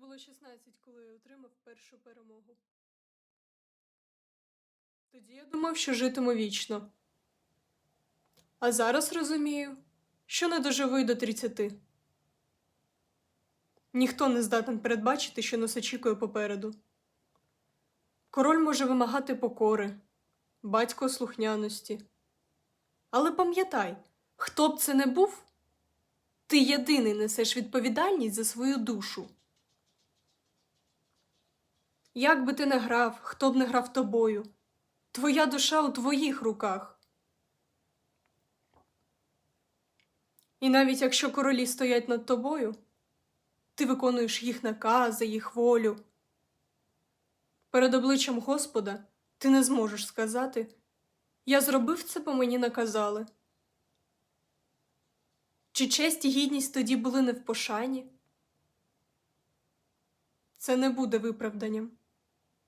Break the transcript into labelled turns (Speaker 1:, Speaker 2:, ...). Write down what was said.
Speaker 1: Було 16, коли я отримав першу перемогу. Тоді я думав, що житиму вічно. А зараз розумію, що не доживу й до 30. Ніхто не здатен передбачити, що нас очікує попереду. Король може вимагати покори, батько слухняності. Але пам'ятай, хто б це не був, ти єдиний несеш відповідальність за свою душу. Як би ти не грав, хто б не грав тобою, твоя душа у твоїх руках. І навіть якщо королі стоять над тобою, ти виконуєш їх накази, їх волю. Перед обличчям Господа ти не зможеш сказати Я зробив це, бо мені наказали. Чи честь і гідність тоді були не в пошані? Це не буде виправданням.